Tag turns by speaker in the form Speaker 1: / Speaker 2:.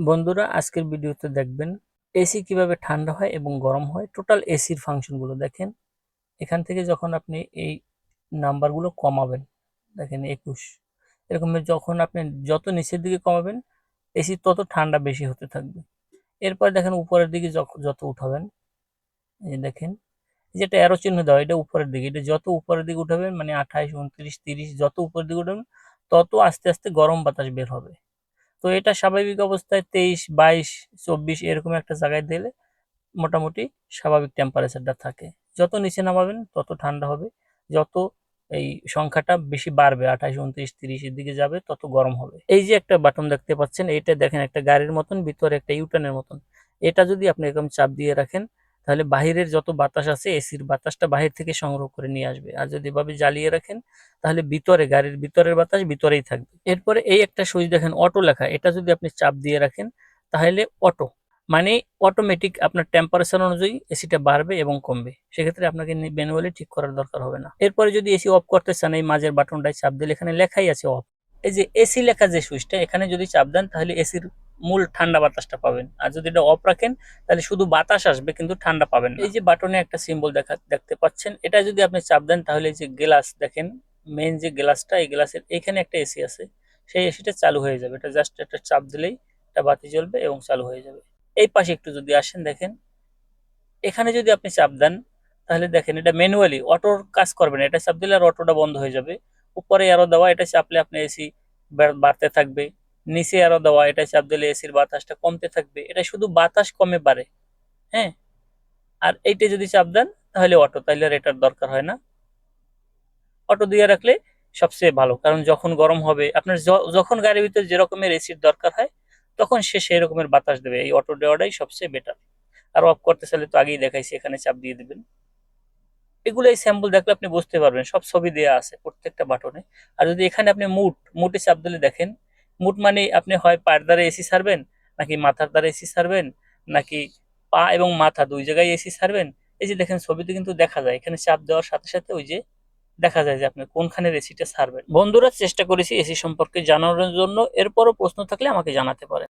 Speaker 1: বন্ধুরা, আজকের ভিডিওতে দেখবেন এসি কীভাবে ঠান্ডা হয় এবং গরম হয়। টোটাল এসির ফাংশনগুলো দেখেন। এখান থেকে যখন আপনি এই নাম্বারগুলো কমাবেন, দেখেন একুশ। এরকম যখন আপনি যত নিচের দিকে কমাবেন এসি তত ঠান্ডা বেশি হতে থাকবে। এরপর দেখেন উপরের দিকে যত উঠাবেন, এই দেখেন। যেটা অ্যারো চিহ্ন দেওয়া, এটা উপরের দিকে। এটা যত উপরের দিকে উঠাবেন মানে আঠাইশ, উনত্রিশ, তিরিশ, যত উপরের দিকে উঠাবেন, তত আস্তে আস্তে গরম বাতাস বের হবে। তো এটা স্বাভাবিক অবস্থায় তেইশ, বাইশ, চব্বিশ এরকম একটা জায়গায় দিলে মোটামুটি স্বাভাবিক টেম্পারেচারটা থাকে। যত নিচে নামাবেন, তত ঠান্ডা হবে। যত এই সংখ্যাটা বেশি বাড়বে, আঠাশ, উনত্রিশ তিরিশের দিকে যাবে, তত গরম হবে। এই যে একটা বাটন দেখতে পাচ্ছেন, এইটা দেখেন একটা গাড়ির মতন, ভিতরে একটা ইউটানের মতন। এটা যদি আপনি এরকম চাপ দিয়ে রাখেন তাহলে বাহিরের যত বাতাস আছে, এসির বাতাসটা বাহির থেকে সংগ্রহ করে নিয়ে আসবে। আর যদি এভাবে জ্বালিয়ে রাখেন, তাহলে ভিতরে, গাড়ির ভিতরের বাতাস ভিতরেই থাকবে। এরপরে এই একটা সুইচ দেখেন, অটো লেখা। এটা যদি আপনি চাপ দিয়ে রাখেন, তাহলে অটো। মানে অটোমেটিক আপনার টেম্পারেচার অনুযায়ী এসিটা বাড়বে এবং কমবে। সেক্ষেত্রে আপনাকে ম্যানুয়ালি ঠিক করার দরকার হবে না। এরপরে যদি এসি অফ করতে চান, এই মাঝের বাটনটায় চাপ দিলে এখানে লেখাই আছে অফ এই যে এসি লেখা যে সুইচটা, এখানে যদি চাপ দেন, তাহলে এসির মূল ঠান্ডা বাতাসটা পাবেন। আর যদি এটা অফ রাখেন, তাহলে শুধু বাতাস আসবে, কিন্তু ঠান্ডা পাবেন এই যে বাটনে একটা সিম্বল দেখা, দেখতে পাচ্ছেন, এটা যদি আপনি চাপ দেন, তাহলে যে গ্লাস দেখেন মেন যে গ্লাসটা এই গ্লাসের এখানে একটা এসি আছে। সেই এসিটা চালু হয়ে যাবে। এটা জাস্ট একটা চাপ দিলেই এটা বাতি জ্বলবে এবং চালু হয়ে যাবে। এই পাশে একটু যদি আসেন, দেখেন, এখানে যদি আপনি চাপ দেন, তাহলে দেখেন, এটা ম্যানুয়ালি অটোর কাজ করবে না। এটা চাপ দিলে আর অটোটা বন্ধ হয়ে যাবে। উপরে আরও দেওয়া, এটা চাপলে আপনি এসি বাড়তে থাকবে। নিচে আরও দেওয়া এটা চাপ দিলে এসির বাতাসটা কমতে থাকবে। এটা শুধু বাতাস কমে বাড়ে হ্যাঁ? আর এইটা যদি চাপ দেন, তাহলে অটো তাহলে আর এটার দরকার হয় না। অটো দিয়ে রাখলে সবচেয়ে ভালো, কারণ যখন গরম হবে, আপনার যখন গাড়ির ভিতরে যেরকমের এসির দরকার হয়, তখন সে সেই রকমের বাতাস দেবে। এই অটো দেওয়াটাই সবচেয়ে বেটার আর অফ করতে চাইলে তো আগেই দেখাইছি, এখানে চাপ দিয়ে দেবেন। এগুলো এই স্যাম্পল দেখলে আপনি বুঝতে পারবেন, সব ছবি দেওয়া আছে প্রত্যেকটা বাটনে আর যদি এখানে আপনি মুট মুটে চাপ দিলে দেখেন মুট মানে আপনি হয় পায়ের দ্বারা এসি সারবেন, নাকি মাথার দ্বারা এসি সারবেন, নাকি পা এবং মাথা দুই জায়গায় এসি সারবেন? এই যে দেখেন, ছবিতে কিন্তু দেখা যায়, এখানে চাপ দেওয়ার সাথে সাথে ওই যে দেখা যায় যে আপনি কোনখানে এসিটা সারবেন। বন্ধুরা, চেষ্টা করেছি এসি সম্পর্কে জানানোর জন্য। এরপরও প্রশ্ন থাকলে আমাকে জানাতে পারেন।